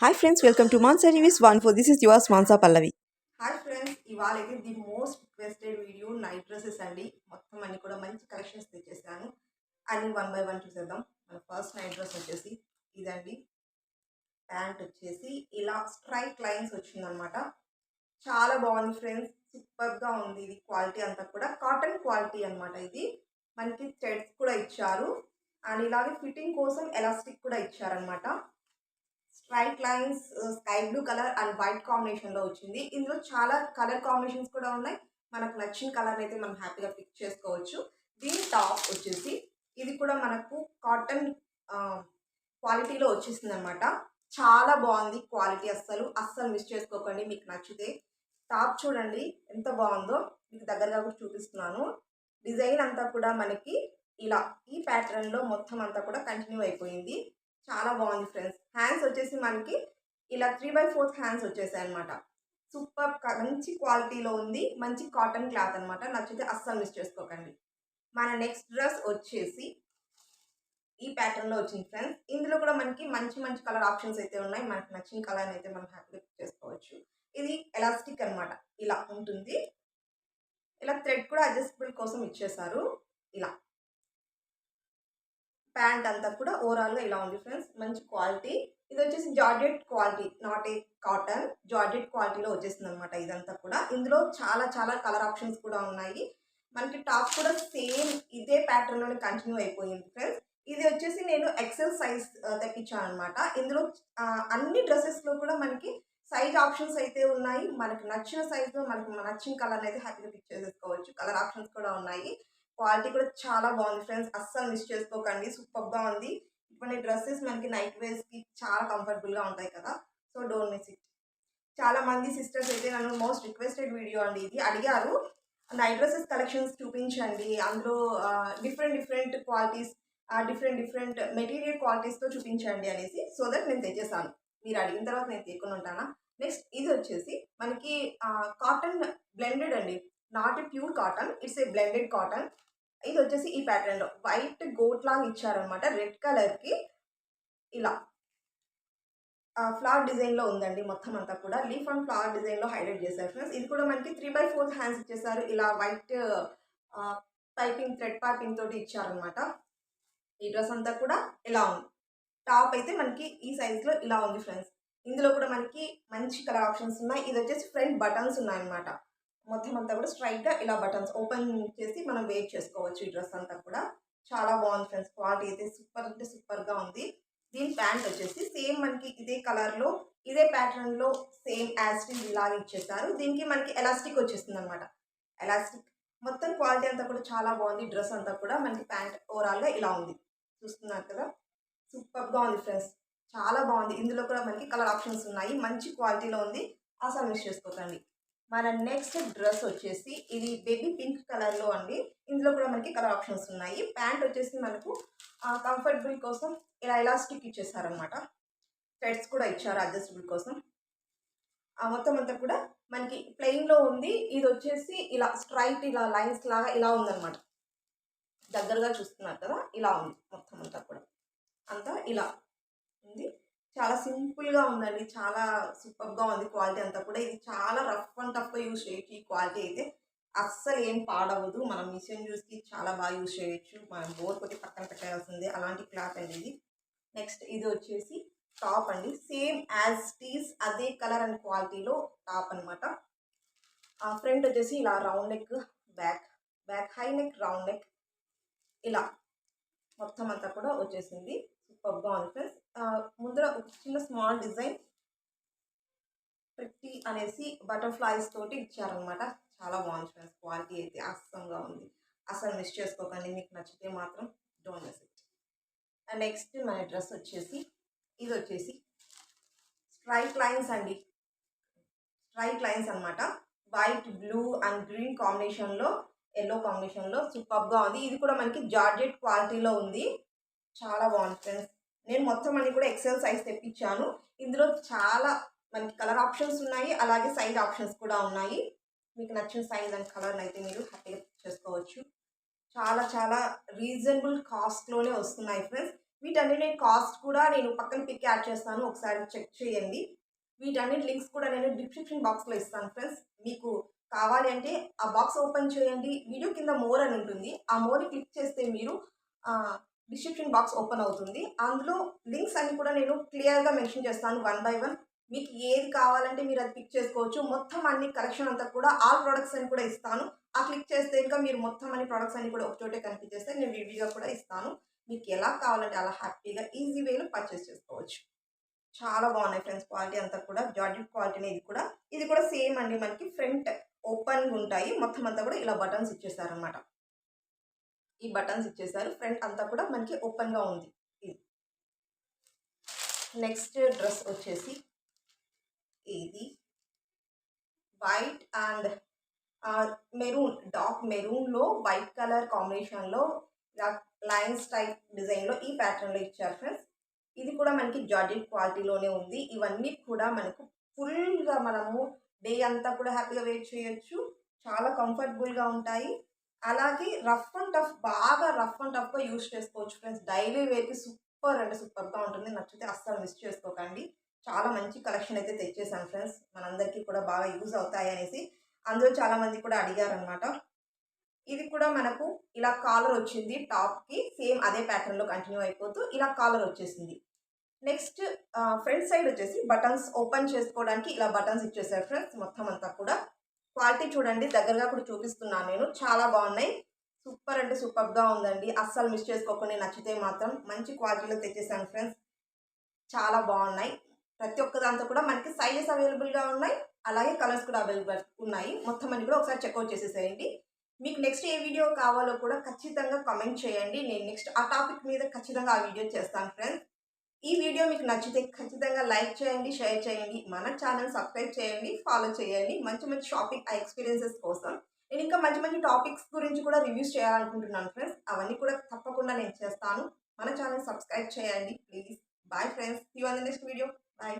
Hi friends welcome to Mansa Reviews 1 for this is yours Mansa Pallavi. Hi friends ఇవాళ అయితే the most requested video night dresses అండి. మొత్తం అన్ని కూడా మంచి కలెక్షన్స్ తెచ్చేసాను. అన్ని వన్ బై వన్ చూసేద్దాం. మన ఫస్ట్ నైట్ డ్రెస్ వచ్చేసి ఇదండి. ప్యాంట్ వచ్చేసి ఇలా స్ట్రైట్ లైన్స్ వచ్చిందనమాట చాలా బాగుంది ఫ్రెండ్స్ సూపర్గా ఉంది ఇది క్వాలిటీ అంతా కూడా. కాటన్ క్వాలిటీ అనమాట ఇది. మనకి థ్రెడ్స్ కూడా ఇచ్చారు. అండ్ ఇలాగే ఫిట్టింగ్ కోసం ఎలాస్టిక్ కూడా ఇచ్చారనమాట straight lines sky blue colour and white కాంబినేషన్లో వచ్చింది. ఇందులో చాలా కలర్ కాంబినేషన్స్ కూడా ఉన్నాయి. మనకు నచ్చిన కలర్ అయితే మనం హ్యాపీగా పిక్ చేసుకోవచ్చు. దీని టాప్ వచ్చేసి ఇది కూడా మనకు కాటన్ క్వాలిటీలో వచ్చేసింది అనమాట చాలా బాగుంది క్వాలిటీ అస్సలు. అస్సలు మిస్ చేసుకోకండి మీకు నచ్చితే. టాప్ చూడండి ఎంత బాగుందో. మీకు దగ్గరగా కూడా చూపిస్తున్నాను. డిజైన్ అంతా కూడా మనకి ఇలా ఈ ప్యాటర్న్లో మొత్తం అంతా కూడా కంటిన్యూ అయిపోయింది. చాలా బాగుంది ఫ్రెండ్స్. హ్యాండ్స్ వచ్చేసి మనకి ఇలా త్రీ బై ఫోర్త్ హ్యాండ్స్ వచ్చేసాయి అనమాట సూపర్ మంచి క్వాలిటీలో ఉంది. మంచి కాటన్ క్లాత్ అనమాట నచ్చితే అస్సలు మిస్ చేసుకోకండి. మన నెక్స్ట్ డ్రెస్ వచ్చేసి ఈ ప్యాటర్న్లో వచ్చింది ఫ్రెండ్స్. ఇందులో కూడా మనకి మంచి మంచి కలర్ ఆప్షన్స్ అయితే ఉన్నాయి. మనకి నచ్చిన కలర్ అయితే మనం హ్యాపీగా చేసుకోవచ్చు. ఇది ఎలాస్టిక్ అనమాట ఇలా ఉంటుంది. ఇలా థ్రెడ్ కూడా అడ్జస్టబుల్ కోసం ఇచ్చేసారు. ఇలా. ప్యాంట్ అంతా కూడా ఓవరాల్గా ఇలా ఉంది ఫ్రెండ్స్ మంచి క్వాలిటీ ఇది వచ్చేసి georgette quality not a cotton georgette క్వాలిటీలో వచ్చేసింది అనమాట ఇదంతా కూడా. ఇందులో చాలా చాలా కలర్ ఆప్షన్స్ కూడా ఉన్నాయి. మనకి టాప్ కూడా సేమ్ ఇదే ప్యాటర్న్లోనే కంటిన్యూ అయిపోయింది ఫ్రెండ్స్ ఇది వచ్చేసి నేను ఎక్సెల్ సైజ్ తెప్పించాను అనమాట ఇందులో అన్ని డ్రెస్సెస్లో కూడా మనకి సైజ్ ఆప్షన్స్ అయితే ఉన్నాయి. మనకి నచ్చిన సైజులో మనకి నచ్చిన కలర్ అయితే హ్యాపీగా పిక్ చేసేసుకోవచ్చు. కలర్ ఆప్షన్స్ కూడా ఉన్నాయి. క్వాలిటీ కూడా చాలా బాగుంది ఫ్రెండ్స్. అస్సలు మిస్ చేసుకోకండి. సూపర్గా ఉంది. ఇటువంటి డ్రెస్సెస్ మనకి నైట్ వేర్స్కి చాలా కంఫర్టబుల్గా ఉంటాయి కదా. So don't miss it. చాలా మంది సిస్టర్స్ అయితే నన్ను మోస్ట్ రిక్వెస్టెడ్ వీడియో అండి ఇది. అడిగారు నైట్ డ్రెస్సెస్ కలెక్షన్స్ చూపించండి. అందులో different different qualities different different material క్వాలిటీస్తో చూపించండి అనేసి సో దట్ నేను తెచ్చేసాను. మీరు అడిగిన తర్వాత నేను తీయకుండా ఉంటానా? నెక్స్ట్ ఇది వచ్చేసి మనకి కాటన్ బ్లెండెడ్ అండి. Not pure cotton it's a blended cotton. ఇది వచ్చేసి ఈ ప్యాటర్న్లో వైట్ గోట్ లాగా ఇచ్చారనమాట రెడ్ కలర్కి ఇలా. ఫ్లవర్ డిజైన్లో ఉందండి మొత్తం అంతా కూడా. లీఫ్ అండ్ ఫ్లవర్ డిజైన్లో హైలైట్ చేశారు ఫ్రెండ్స్ ఇది కూడా మనకి త్రీ బై ఫోర్త్ హ్యాండ్స్ ఇచ్చేసారు. ఇలా వైట్ పైపింగ్ థ్రెడ్ పైపింగ్ తోటి ఇచ్చారనమాట ఈ డ్రెస్ అంతా కూడా ఇలా ఉంది. టాప్ అయితే మనకి ఈ సైజ్లో ఇలా ఉంది ఫ్రెండ్స్ ఇందులో కూడా మనకి మంచి కలర్ ఆప్షన్స్ ఉన్నాయి. ఇది వచ్చేసి ఫ్రంట్ బటన్స్ ఉన్నాయన్నమాట. మొత్తం అంతా కూడా స్ట్రైట్గా ఇలా బటన్స్ ఓపెన్ చేసి మనం వేట్ చేసుకోవచ్చు ఈ డ్రెస్ అంతా కూడా. చాలా బాగుంది ఫ్రెండ్స్ క్వాలిటీ అయితే సూపర్ అంటే సూపర్గా ఉంది. దీని ప్యాంట్ వచ్చేసి సేమ్ మనకి ఇదే కలర్లో ఇదే ప్యాటర్న్లో సేమ్ యాస్టిక్ ఇలాగే ఇచ్చేసారు. దీనికి మనకి ఎలాస్టిక్ వచ్చేస్తుంది అనమాట ఎలాస్టిక్ మొత్తం క్వాలిటీ అంతా కూడా చాలా బాగుంది. డ్రెస్ అంతా కూడా మనకి ప్యాంట్ ఓవరాల్గా ఇలా ఉంది. చూస్తున్నారు కదా? సూపర్గా ఉంది ఫ్రెండ్స్ చాలా బాగుంది. ఇందులో కూడా మనకి కలర్ ఆప్షన్స్ ఉన్నాయి. మంచి క్వాలిటీలో ఉంది. అసలు మిస్ చేసుకోకండి. మన నెక్స్ట్ డ్రెస్ వచ్చేసి ఇది బేబీ పింక్ కలర్లో అండి. ఇందులో కూడా మనకి కలర్ ఆప్షన్స్ ఉన్నాయి. ప్యాంట్ వచ్చేసి మనకు కంఫర్టబుల్ కోసం ఇలా ఎలాస్టిక్ ఇచ్చేసారనమాట థ్రెడ్స్ కూడా ఇచ్చారు అడ్జస్టబుల్ కోసం. ఆ మొత్తం అంతా కూడా మనకి ప్లెయిన్లో ఉంది. ఇది వచ్చేసి ఇలా స్ట్రైట్ ఇలా లైన్స్ లాగా ఇలా ఉందన్నమాట. దగ్గరగా చూస్తున్నారు కదా ఇలా ఉంది మొత్తం అంతా కూడా. అంతా ఇలా ఉంది. చాలా సింపుల్గా ఉందండి. చాలా సూపర్గా ఉంది క్వాలిటీ అంతా కూడా. ఇది చాలా రఫ్ అండ్ టఫ్గా యూజ్ చేయొచ్చు ఈ క్వాలిటీ అయితే. అస్సలు ఏం పాడవదు మనం మిషన్ యూస్కి చాలా బాగా యూజ్ చేయొచ్చు. మనం బోర్ కొట్టి పక్కన పెట్టాల్సిందే. అలాంటి క్లాత్ అండి ఇది. నెక్స్ట్ ఇది వచ్చేసి టాప్ అండి. సేమ్ యాజ్ టీస్ అదే కలర్ అండ్ క్వాలిటీలో టాప్ అనమాట ఫ్రంట్ వచ్చేసి ఇలా round neck back back high neck round neck ఇలా మొత్తం అంతా కూడా వచ్చేసింది. సూపర్గా ఉంది ఫ్రెండ్స్. ముందర ఒక చిన్న స్మాల్ డిజైన్ ప్రిట్టి అనేసి బటర్ఫ్లైస్ తోటి ఇచ్చారనమాట చాలా బాగుంది ఫ్రెండ్స్ క్వాలిటీ అయితే అస్సంగా ఉంది. అసలు మిస్ చేసుకోకండి మీకు నచ్చితే మాత్రం don't miss it. And next మన డ్రెస్ వచ్చేసి ఇది వచ్చేసి స్ట్రైట్ లైన్స్ అండి. స్ట్రైట్ లైన్స్ అనమాట వైట్ బ్లూ అండ్ గ్రీన్ కాంబినేషన్లో ఎల్లో కాంబినేషన్లో సూపర్గా ఉంది. ఇది కూడా మనకి జార్జెట్ క్వాలిటీలో ఉంది. చాలా బాగుంది ఫ్రెండ్స్. నేను మొత్తం అన్ని కూడా ఎక్సెల్ సైజ్ తెప్పించాను. ఇందులో చాలా మనకి కలర్ ఆప్షన్స్ ఉన్నాయి. అలాగే సైజ్ ఆప్షన్స్ కూడా ఉన్నాయి. మీకు నచ్చిన సైజ్ అండ్ కలర్ని అయితే మీరు హ్యాపీగా చేసుకోవచ్చు. చాలా చాలా రీజనబుల్ కాస్ట్లోనే వస్తున్నాయి ఫ్రెండ్స్ వీటన్నిటి కాస్ట్ కూడా నేను పక్కన పిక్ యాడ్ చేస్తాను. ఒకసారి చెక్ చేయండి. వీటన్నిటి లింక్స్ కూడా నేను డిస్క్రిప్షన్ బాక్స్లో ఇస్తాను ఫ్రెండ్స్ మీకు కావాలి అంటే ఆ బాక్స్ ఓపెన్ చేయండి. వీడియో కింద మోర్ అని ఉంటుంది. ఆ మోర్ని క్లిక్ చేస్తే మీరు డిస్క్రిప్షన్ బాక్స్ ఓపెన్ అవుతుంది. అందులో లింక్స్ అన్ని కూడా నేను క్లియర్గా మెన్షన్ చేస్తాను వన్ బై వన్. మీకు ఏది కావాలంటే మీరు అది పిక్ చేసుకోవచ్చు. మొత్తం అన్ని కలెక్షన్ అంతా కూడా ఆల్ ప్రొడక్ట్స్ అని కూడా ఇస్తాను. ఆ క్లిక్ చేస్తే ఇంకా మీరు మొత్తం అన్ని ప్రొడక్ట్స్ అన్ని కూడా ఒకచోటే కనిపించేస్తే నేను విడిగా కూడా ఇస్తాను. మీకు ఎలా కావాలంటే అలా హ్యాపీగా ఈజీ వేలో పర్చేస్ చేసుకోవచ్చు. చాలా బాగున్నాయి ఫ్రెండ్స్ క్వాలిటీ అంతా కూడా. జార్జెట్ క్వాలిటీ ఇది కూడా. ఇది కూడా సేమ్ అండి మనకి ఫ్రంట్ ఓపెన్ ఉంటాయి. మొత్తం అంతా కూడా ఇలా బటన్స్ ఇచ్చేసారనమాట ఈ బటన్స్ ఇచ్చేసారు ఫ్రంట్ అంతా కూడా మనకి ఓపెన్గా ఉంది. ఇది. నెక్స్ట్ డ్రెస్ వచ్చేసి ఇది. వైట్ అండ్ మెరూన్ డార్క్ మెరూన్లో వైట్ కలర్ కాంబినేషన్లో లైన్స్ టైప్ డిజైన్లో ఈ ప్యాటర్న్లో ఇచ్చారు ఫ్రెండ్స్. ఇది కూడా మనకి జార్జెట్ క్వాలిటీలోనే ఉంది. ఇవన్నీ కూడా మనకు ఫుల్గా మనము డే అంతా కూడా హ్యాపీగా వెయిట్ చేయొచ్చు. చాలా కంఫర్టబుల్గా ఉంటాయి. అలాగే రఫ్ అండ్ టఫ్ బాగా రఫ్ అండ్ టఫ్గా యూజ్ చేసుకోవచ్చు ఫ్రెండ్స్. డైలీ వేర్కి సూపర్ అంటే సూపర్గా ఉంటుంది. నచ్చితే అస్సలు మిస్ చేసుకోకండి. చాలా మంచి కలెక్షన్ అయితే తెచ్చేసాను ఫ్రెండ్స్. మనందరికీ కూడా బాగా యూజ్ అవుతాయి అనేసి అందులో చాలామంది కూడా అడిగారనమాట ఇది కూడా మనకు ఇలా కాలర్ వచ్చింది టాప్కి సేమ్ అదే ప్యాటర్న్లో కంటిన్యూ అయిపోతూ ఇలా కాలర్ వచ్చేసింది. నెక్స్ట్ ఫ్రంట్ సైడ్ వచ్చేసి బటన్స్ ఓపెన్ చేసుకోవడానికి ఇలా బటన్స్ ఇచ్చేసారు ఫ్రెండ్స్. మొత్తం అంతా కూడా క్వాలిటీ చూడండి దగ్గరగా కూడా చూపిస్తున్నాను నేను. చాలా బాగున్నాయి. సూపర్ అంటే సూపర్గా ఉందండి. అస్సలు మిస్ చేసుకోకుండా నచ్చితే మాత్రం మంచి క్వాలిటీలో తెచ్చేసాను ఫ్రెండ్స్. చాలా బాగున్నాయి. ప్రతి ఒక్క దాంతో కూడా మనకి సైజెస్ అవైలబుల్గా ఉన్నాయి. అలాగే కలర్స్ కూడా అవైలబుల్ ఉన్నాయి. మొత్తం అన్ని కూడా ఒకసారి చెక్అవుట్ చేసేసేయండి. మీకు నెక్స్ట్ ఏ వీడియో కావాలో కూడా ఖచ్చితంగా కమెంట్ చేయండి. నేను నెక్స్ట్ ఆ టాపిక్ మీద ఖచ్చితంగా ఆ వీడియో చేస్తాను ఫ్రెండ్స్. ఈ వీడియో మీకు నచ్చితే ఖచ్చితంగా లైక్ చేయండి షేర్ చేయండి మన ఛానల్ సబ్స్క్రైబ్ చేయండి ఫాలో చేయండి. మంచి మంచి షాపింగ్ ఎక్స్పీరియన్సెస్ కోసం నేను ఇంకా మంచి మంచి టాపిక్స్ గురించి కూడా రివ్యూస్ చేయాలనుకుంటున్నాను ఫ్రెండ్స్ అవన్నీ కూడా తప్పకుండా నేను చేస్తాను. మన ఛానల్ సబ్స్క్రైబ్ చేయండి please bye friends you on the next video bye